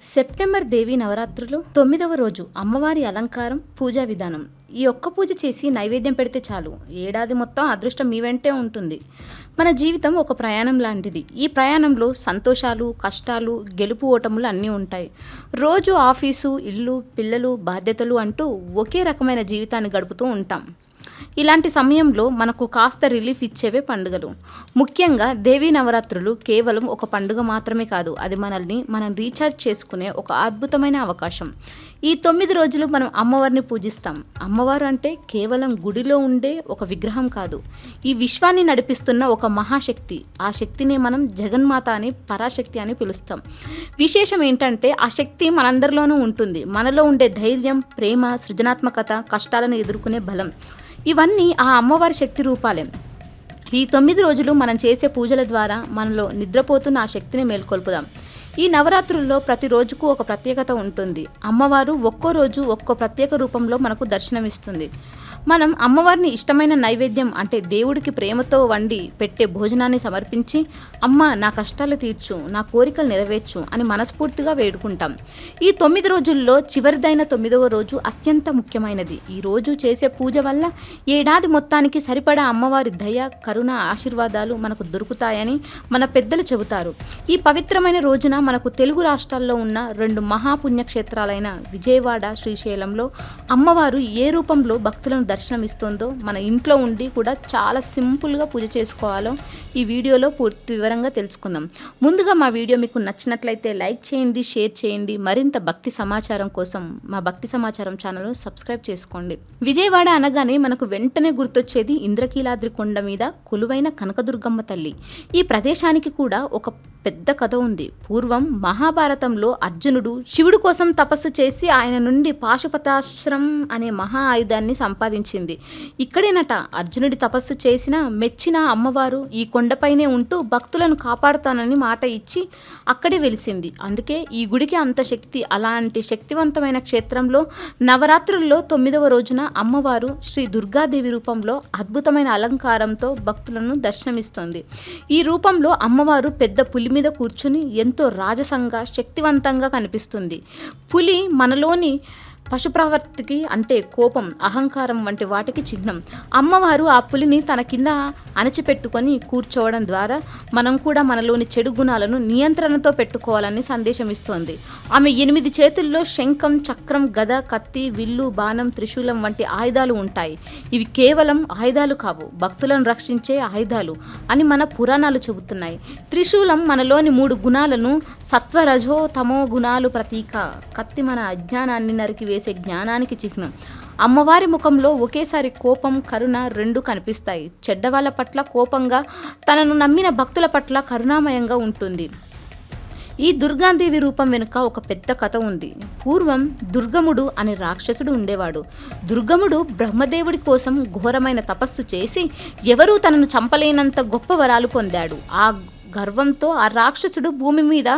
September దేవి నవరాత్రులు తొమ్మిదవ రోజు అమ్మవారి అలంకారం పూజా విధానం. ఈ ఒక్క పూజ చేసి నైవేద్యం పెడితే చాలు. ఏడాది మొత్తం అదృష్టం మీ వెంటే ఉంటుంది. మన జీవితం ఒక ప్రయాణం లాంటిది. ఈ ప్రయాణంలో సంతోషాలు కష్టాలు గెలుపు ఓటములు అన్నీ ఉంటాయి. రోజు ఆఫీసు ఇల్లు పిల్లలు బాధ్యతలు అంటూ ఒకే రకమైన జీవితాన్ని గడుపుతూ ఉంటాం. ఇలాంటి సమయంలో మనకు కాస్త రిలీఫ్ ఇచ్చేవే పండుగలు. ముఖ్యంగా దేవీ నవరాత్రులు కేవలం ఒక పండుగ మాత్రమే కాదు అది మనల్ని మనం రీఛార్జ్ చేసుకునే ఒక అద్భుతమైన అవకాశం. ఈ తొమ్మిది రోజులు మనం అమ్మవారిని పూజిస్తాం. అమ్మవారు అంటే కేవలం గుడిలో ఉండే ఒక విగ్రహం కాదు ఈ విశ్వాన్ని నడిపిస్తున్న ఒక మహాశక్తి. ఆ శక్తిని మనం జగన్మాత అని పరాశక్తి అని పిలుస్తాం. విశేషం ఏంటంటే ఆ శక్తి మనందరిలోనూ ఉంటుంది. మనలో ఉండే ధైర్యం ప్రేమ సృజనాత్మకత కష్టాలను ఎదుర్కొనే బలం. ఇవన్నీ ఆ అమ్మవారి శక్తి రూపాలే. ఈ తొమ్మిది రోజులు మనం చేసే పూజల ద్వారా మనలో నిద్రపోతున్న ఆ శక్తిని మేల్కొల్పుదాం. ఈ నవరాత్రుల్లో ప్రతి రోజుకు ఒక ప్రత్యేకత ఉంటుంది. అమ్మవారు ఒక్కో రోజు ఒక్కో ప్రత్యేక రూపంలో మనకు దర్శనమిస్తుంది. మనం అమ్మవారిని ఇష్టమైన నైవేద్యం అంటే దేవుడికి ప్రేమతో వండి పెట్టే భోజనాన్ని సమర్పించి అమ్మ నా కష్టాలు తీర్చు నా కోరికలు నెరవేర్చు అని మనస్ఫూర్తిగా వేడుకుంటాం. ఈ తొమ్మిది రోజుల్లో చివరిదైన తొమ్మిదవ రోజు అత్యంత ముఖ్యమైనది. ఈ రోజు చేసే పూజ వల్ల ఏడాది మొత్తానికి సరిపడా అమ్మవారి దయ కరుణ ఆశీర్వాదాలు మనకు దొరుకుతాయని మన పెద్దలు చెబుతారు. ఈ పవిత్రమైన రోజున మనకు తెలుగు రాష్ట్రాల్లో ఉన్న రెండు మహాపుణ్యక్షేత్రాలైన విజయవాడ శ్రీశైలంలో అమ్మవారు ఏ రూపంలో భక్తులను దర్శనం ఇస్తుందో మన ఇంట్లో ఉండి కూడా చాలా సింపుల్గా పూజ చేసుకోవాలో ఈ వీడియోలో పూర్తి వివరంగా తెలుసుకుందాం. ముందుగా మా వీడియో మీకు నచ్చినట్లయితే లైక్ చేయండి షేర్ చేయండి. మరింత భక్తి సమాచారం కోసం మా భక్తి సమాచారం ఛానల్ను సబ్స్క్రైబ్ చేసుకోండి. విజయవాడ అనగానే మనకు వెంటనే గుర్తొచ్చేది ఇంద్రకీలాద్రి కొండ మీద కొలువైన కనకదుర్గమ్మ తల్లి. ఈ ప్రదేశానికి కూడా ఒక పెద్ద కథ ఉంది. పూర్వం మహాభారతంలో అర్జునుడు శివుడు కోసం తపస్సు చేసి ఆయన నుండి పాశుపతాశ్రం అనే మహా ఆయుధాన్ని సంపాదించింది. ఇక్కడేనట అర్జునుడి తపస్సు చేసిన మెచ్చిన అమ్మవారు ఈ కొండపైనే ఉంటూ భక్తులను కాపాడుతానని మాట ఇచ్చి అక్కడే వెలిసింది. అందుకే ఈ గుడికి అంత శక్తి అలాంటి శక్తివంతమైన క్షేత్రంలో నవరాత్రుల్లో తొమ్మిదవ రోజున అమ్మవారు శ్రీ దుర్గాదేవి రూపంలో అద్భుతమైన అలంకారంతో భక్తులను దర్శనమిస్తుంది. ఈ రూపంలో అమ్మవారు పెద్ద పులి మీద కూర్చుని ఎంతో రాజసంగా శక్తివంతంగా కనిపిస్తుంది. పులి మనలోని పశుప్రవర్తికి అంటే కోపం అహంకారం వంటి వాటికి చిహ్నం. అమ్మవారు ఆ పులిని తన కింద అణచిపెట్టుకొని కూర్చోవడం ద్వారా మనం కూడా మనలోని చెడు గుణాలను నియంత్రణతో పెట్టుకోవాలని సందేశం ఇస్తోంది. ఆమె ఎనిమిది చేతుల్లో శంఖం చక్రం గద కత్తి విల్లు బాణం త్రిశూలం వంటి ఆయుధాలు ఉంటాయి. ఇవి కేవలం ఆయుధాలు కావు భక్తులను రక్షించే ఆయుధాలు అని మన పురాణాలు చెబుతున్నాయి. త్రిశూలం మనలోని మూడు గుణాలను సత్వరజో తమో గుణాలు ప్రతీక. కత్తి మన అజ్ఞానాన్ని నరికి చేసే జ్ఞానానికి చిహ్నం. అమ్మవారి ముఖంలో ఒకేసారి కోపం కరుణ రెండు కనిపిస్తాయి. చెడ్డవాళ్ళ పట్ల కోపంగా తనను నమ్మిన భక్తుల పట్ల కరుణామయంగా ఉంటుంది. ఈ దుర్గాదేవి రూపం వెనుక ఒక పెద్ద కథ ఉంది. పూర్వం దుర్గముడు అనే రాక్షసుడు ఉండేవాడు. దుర్గముడు బ్రహ్మదేవుడి కోసం ఘోరమైన తపస్సు చేసి ఎవరూ తనను చంపలేనంత గొప్ప వరాలు పొందాడు. ఆ గర్వంతో ఆ రాక్షసుడు భూమి మీద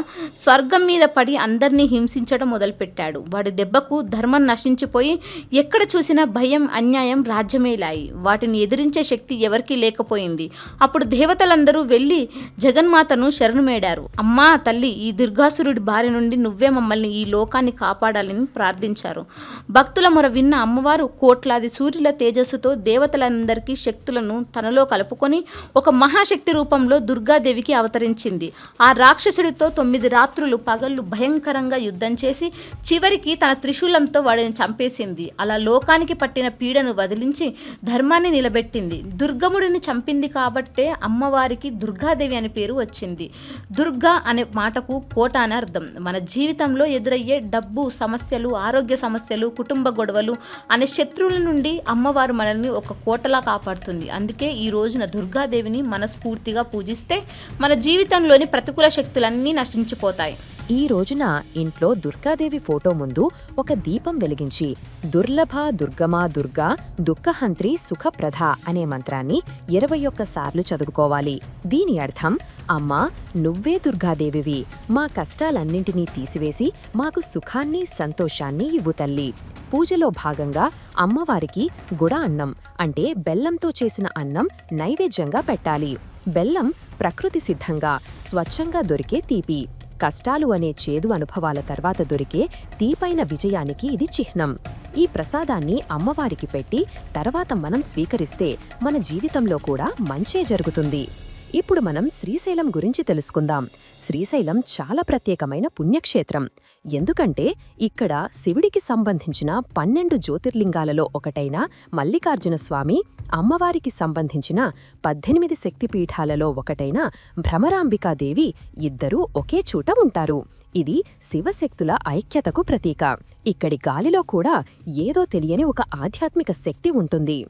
స్వర్గం మీద పడి అందరినీ హింసించడం మొదలుపెట్టాడు. వాడి దెబ్బకు ధర్మం నశించిపోయి ఎక్కడ చూసినా భయం అన్యాయం రాజ్యమేలాయి వాటిని ఎదిరించే శక్తి ఎవరికీ లేకపోయింది. అప్పుడు దేవతలందరూ వెళ్ళి జగన్మాతను శరణుమేడారు. అమ్మా తల్లి ఈ దుర్గాసురుడి బారి నుండి నువ్వే మమ్మల్ని ఈ లోకాన్ని కాపాడాలని ప్రార్థించారు. భక్తుల మొర విన్న అమ్మవారు కోట్లాది సూర్యుల తేజస్సుతో దేవతలందరికీ శక్తులను తనలో కలుపుకొని ఒక మహాశక్తి రూపంలో దుర్గాదేవికి అవతరించింది. ఆ రాక్షసుడితో తొమ్మిది రాత్రులు పగళ్ళు భయంకరంగా యుద్ధం చేసి చివరికి తన త్రిశూలంతో వాడిని చంపేసింది. అలా లోకానికి పట్టిన పీడను వదిలించి ధర్మాన్ని నిలబెట్టింది. దుర్గముడిని చంపింది కాబట్టే అమ్మవారికి దుర్గాదేవి అనే పేరు వచ్చింది. దుర్గా అనే మాటకు కోట అని అర్థం. మన జీవితంలో ఎదురయ్యే డబ్బు సమస్యలు ఆరోగ్య సమస్యలు కుటుంబ గొడవలు అనే శత్రువుల నుండి అమ్మవారు మనల్ని ఒక కోటలా కాపాడుతుంది. అందుకే ఈ రోజున దుర్గాదేవిని మనస్ఫూర్తిగా పూజిస్తే మన జీవితంలోని ప్రతికూల శక్తులన్నీ నశించిపోతాయి. ఈ రోజున ఇంట్లో దుర్గాదేవి ఫోటో ముందు ఒక దీపం వెలిగించి దుర్లభ దుర్గమా దుర్గా దుఃఖహంత్రి సుఖప్రధ అనే మంత్రాన్ని ఇరవై ఒక్క సార్లు చదువుకోవాలి. దీని అర్థం అమ్మా నువ్వే దుర్గాదేవివి. మా కష్టాలన్నింటినీ తీసివేసి మాకు సుఖాన్ని సంతోషాన్ని ఇవ్వు తల్లి. పూజలో భాగంగా అమ్మవారికి గుడ అన్నం అంటే బెల్లంతో చేసిన అన్నం నైవేద్యంగా పెట్టాలి. బెల్లం ప్రకృతి సిద్ధంగా స్వచ్ఛంగా దొరికే తీపి. కష్టాలు అనే చేదు అనుభవాల తర్వాత దొరికే తీపైన విజయానికి ఇది చిహ్నం. ఈ ప్రసాదాన్ని అమ్మవారికి పెట్టి తర్వాత మనం స్వీకరిస్తే మన జీవితంలో కూడా మంచే జరుగుతుంది. ఇప్పుడు మనం శ్రీశైలం గురించి తెలుసుకుందాం. శ్రీశైలం చాలా ప్రత్యేకమైన పుణ్యక్షేత్రం. ఎందుకంటే ఇక్కడ శివుడికి సంబంధించిన పన్నెండు జ్యోతిర్లింగాలలో ఒకటైన మల్లికార్జున స్వామి అమ్మవారికి సంబంధించిన పద్దెనిమిది శక్తిపీఠాలలో ఒకటైన భ్రమరాంబికాదేవి ఇద్దరూ ఒకే చూట ఉంటారు. ఇది శివశక్తుల ఐక్యతకు ప్రతీక. ఇక్కడి గాలిలో కూడా ఏదో తెలియని ఒక ఆధ్యాత్మిక శక్తి ఉంటుంది.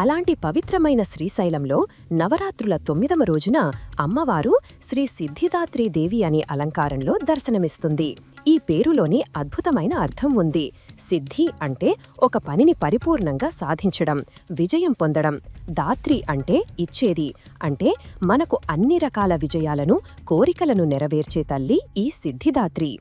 అలాంటి పవిత్రమైన శ్రీశైలంలో నవరాత్రుల తొమ్మిదవ రోజున అమ్మవారు శ్రీ సిద్ధిదాత్రి దేవి అనే అలంకారంలో దర్శనమిస్తుంది. ఈ పేరులోని అద్భుతమైన అర్థం ఉంది. సిద్ధి అంటే ఒక పనిని పరిపూర్ణంగా సాధించడం విజయం పొందడం. దాత్రి అంటే ఇచ్చేది అంటే మనకు అన్ని రకాల విజయాలను కోరికలను నెరవేర్చే తల్లి ఈ సిద్ధిదాత్రి.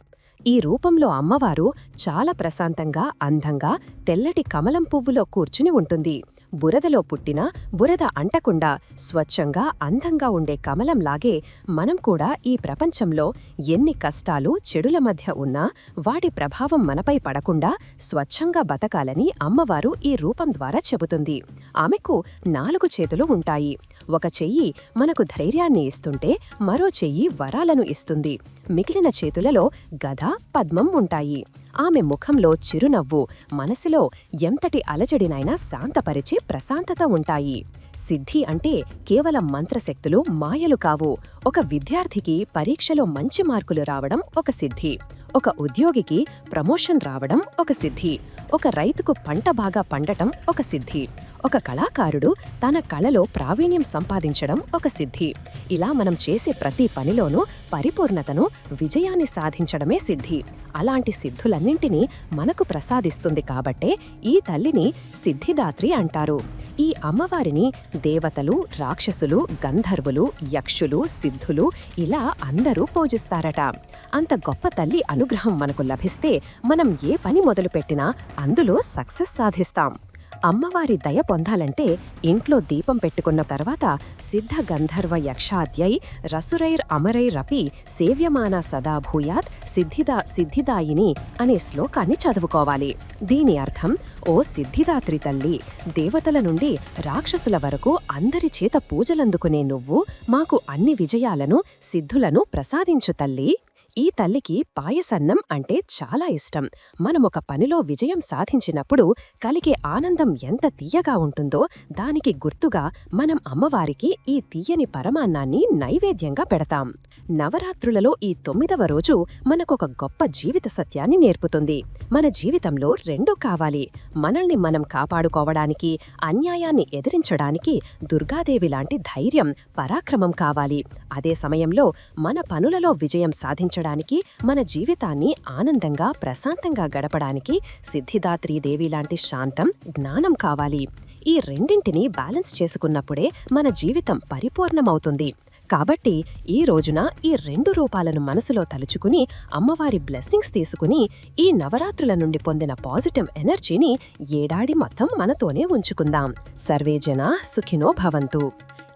ఈ రూపంలో అమ్మవారు చాలా ప్రశాంతంగా అందంగా తెల్లటి కమలం పువ్వులో కూర్చుని ఉంటుంది. బురదలో పుట్టిన బురద అంటకుండా స్వచ్ఛంగా అందంగా ఉండే కమలంలాగే మనం కూడా ఈ ప్రపంచంలో ఎన్ని కష్టాలు చెడుల మధ్య ఉన్నా వాటి ప్రభావం మనపై పడకుండా స్వచ్ఛంగా బతకాలని అమ్మవారు ఈ రూపం ద్వారా చెబుతుంది. ఆమెకు నాలుగు చేతులు ఉంటాయి. ఒక చెయ్యి మనకు ధైర్యాన్ని ఇస్తుంటే మరో చెయ్యి వరాలను ఇస్తుంది. మిగిలిన చేతులలో గద పద్మం ఉంటాయి. ఆమె ముఖంలో చిరునవ్వు మనసులో ఎంతటి అలజడినైనా శాంతపరిచే ప్రశాంతత ఉంటాయి. సిద్ధి అంటే కేవలం మంత్రశక్తులు మాయలు కావు. ఒక విద్యార్థికి పరీక్షలో మంచి మార్కులు రావడం ఒక సిద్ధి. ఒక ఉద్యోగికి ప్రమోషన్ రావడం ఒక సిద్ధి. ఒక రైతుకు పంట బాగా పండటం ఒక సిద్ధి. ఒక కళాకారుడు తన కళలో ప్రావీణ్యం సంపాదించడం ఒక సిద్ధి. ఇలా మనం చేసే ప్రతి పనిలోనూ పరిపూర్ణతను విజయాన్ని సాధించడమే సిద్ధి. అలాంటి సిద్ధులన్నింటినీ మనకు ప్రసాదిస్తుంది కాబట్టే ఈ తల్లిని సిద్ధిదాత్రి అంటారు. ఈ అమ్మవారిని దేవతలు రాక్షసులు గంధర్వులు యక్షులు సిద్ధులు ఇలా అందరూ పూజిస్తారట. అంత గొప్ప తల్లి అనుగ్రహం మనకు లభిస్తే మనం ఏ పని మొదలుపెట్టినా అందులో సక్సెస్ సాధిస్తాం. అమ్మవారి దయ పొందాలంటే ఇంట్లో దీపం పెట్టుకున్న తర్వాత సిద్ధ గంధర్వ యక్షాద్యై రసురైర్ అమరైరపి సేవ్యమాన సదా భూయాత్ సిద్ధిదా సిద్ధిదాయిని అనే శ్లోకాన్ని చదువుకోవాలి. దీని అర్థం ఓ సిద్ధిదాత్రి తల్లి దేవతల నుండి రాక్షసుల వరకు అందరి చేత పూజలందుకునే నువ్వు మాకు అన్ని విజయాలను సిద్ధులను ప్రసాదించు తల్లి. ఈ తల్లికి పాయసన్నం అంటే చాలా ఇష్టం. మనం ఒక పనిలో విజయం సాధించినప్పుడు కలిగే ఆనందం ఎంత తీయగా ఉంటుందో దానికి గుర్తుగా మనం అమ్మవారికి ఈ తీయని పరమాన్నాన్ని నైవేద్యంగా పెడతాం. నవరాత్రులలో ఈ తొమ్మిదవ రోజు మనకొక గొప్ప జీవిత సత్యాన్ని నేర్పుతుంది. మన జీవితంలో రెండూ కావాలి. మనల్ని మనం కాపాడుకోవడానికి అన్యాయాన్ని ఎదిరించడానికి దుర్గాదేవి లాంటి ధైర్యం పరాక్రమం కావాలి. అదే సమయంలో మన పనులలో విజయం సాధించడానికి మన జీవితాన్ని ఆనందంగా ప్రశాంతంగా గడపడానికి సిద్ధిదాత్రీదేవి లాంటి శాంతం జ్ఞానం కావాలి. ఈ రెండింటిని బ్యాలెన్స్ చేసుకున్నప్పుడే మన జీవితం పరిపూర్ణమవుతుంది. కాబట్టి ఈ రోజున ఈ రెండు రూపాలను మనసులో తలుచుకుని అమ్మవారి బ్లెస్సింగ్స్ తీసుకుని ఈ నవరాత్రుల నుండి పొందిన పాజిటివ్ ఎనర్జీని ఏడాది మొత్తం మనతోనే ఉంచుకుందాం. సర్వేజన సుఖినో భవంతు.